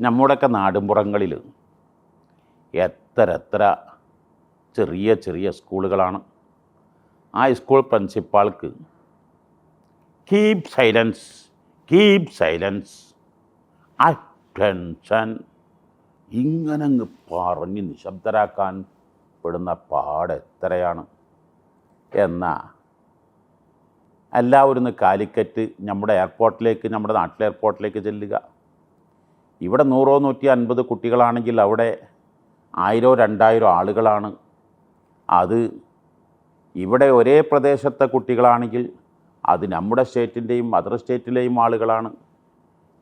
നമ്മുടെയൊക്കെ നാടുമ്പുറങ്ങളിൽ എത്ര എത്ര ചെറിയ ചെറിയ സ്കൂളുകളാണ്. ആ school പ്രിൻസിപ്പാൾക്ക് keep silence keep silence attention ഇങ്ങനെ പറഞ്ഞ് നിശബ്ദരാക്കാൻ പെടുന്ന പാട് എത്രയാണ്. എന്നാ എല്ലാവരും കാലിക്കറ്റ് നമ്മുടെ എയർപോർട്ടിലേക്ക് നമ്മുടെ നാട്ടിലെ എയർപോർട്ടിലേക്ക് ചെല്ലുക. ഇവിടെ നൂറോ നൂറ്റി അൻപത് കുട്ടികളാണെങ്കിൽ അവിടെ ആയിരോ രണ്ടായിരോ ആളുകളാണ്. അത് ഇവിടെ ഒരേ പ്രദേശത്തെ കുട്ടികളാണെങ്കിൽ അത് നമ്മുടെ സ്റ്റേറ്റിന്റെയും അതർ സ്റ്റേറ്റിലെയും ആളുകളാണ്.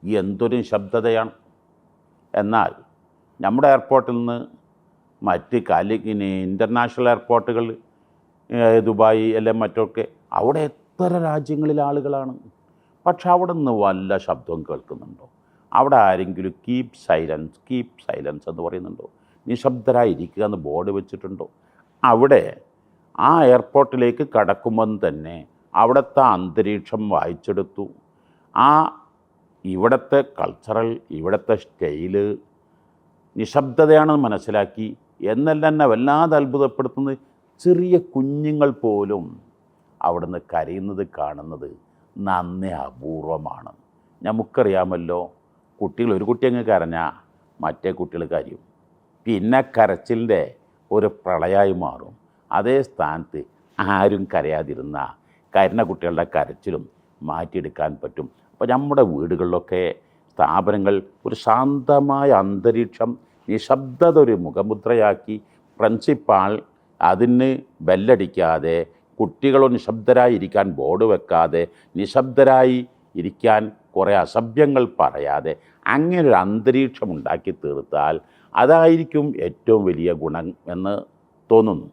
എന്തൊരു ശബ്ദതയാണ്. എന്നാൽ നമ്മുടെ എയർപോർട്ടിൽ നിന്ന് മറ്റ് കാലി ഇന്റർനാഷണൽ എയർപോർട്ടുകൾ ദുബായ് അല്ലെ മറ്റൊക്കെ അവിടെ എത്ര രാജ്യങ്ങളിലെ ആളുകളാണ്. പക്ഷെ അവിടെ നിന്ന് വല്ല ശബ്ദവും കേൾക്കുന്നുണ്ടോ? അവിടെ ആരെങ്കിലും കീപ് സൈലൻസ് കീപ് സൈലൻസ് എന്ന് പറയുന്നുണ്ടോ? നിശബ്ദരായിരിക്കുക എന്ന് ബോർഡ് വെച്ചിട്ടുണ്ടോ? അവിടെ ആ എയർപോർട്ടിലേക്ക് കടക്കുമ്പം തന്നെ അവിടുത്തെ അന്തരീക്ഷം വായിച്ചെടുത്തു. ആ ഇവിടുത്തെ കൾച്ചറൽ ഇവിടുത്തെ സ്റ്റൈൽ നിശബ്ദതയാണെന്ന് മനസ്സിലാക്കി. എന്നെല്ലാം എന്നെ വല്ലാതെ അത്ഭുതപ്പെടുത്തുന്നത് ചെറിയ കുഞ്ഞുങ്ങൾ പോലും അവിടുന്ന് കരയുന്നത് കാണുന്നത് നന്നേ അപൂർവമാണ്. നമുക്കറിയാമല്ലോ കുട്ടികൾ ഒരു കുട്ടി അങ്ങ് കരഞ്ഞാൽ മറ്റേ കുട്ടികൾ കരയും. പിന്നെ കരച്ചിലിന്റെ ഒരു പ്രളയമായി മാറും. അതേ സ്ഥാനത്ത് ആരും കരയാതിരുന്ന കരുന്ന കുട്ടികളുടെ കരച്ചിലും മാറ്റിയെടുക്കാൻ പറ്റും. അപ്പോൾ നമ്മുടെ വീടുകളിലൊക്കെ സ്ഥാപനങ്ങൾ ഒരു ശാന്തമായ അന്തരീക്ഷം നിശബ്ദത ഒരു മുഖമുദ്രയാക്കി പ്രിൻസിപ്പാൾ അതിന് ബെല്ലടിക്കാതെ കുട്ടികളോ നിശബ്ദരായി ഇരിക്കാൻ ബോർഡ് വെക്കാതെ നിശബ്ദരായി ഇരിക്കാൻ കുറേ അസഭ്യങ്ങൾ പറയാതെ അങ്ങനെ ഒരു അന്തരീക്ഷം ഉണ്ടാക്കി തീർത്താൽ അതായിരിക്കും ഏറ്റവും വലിയ ഗുണം എന്ന് തോന്നുന്നു.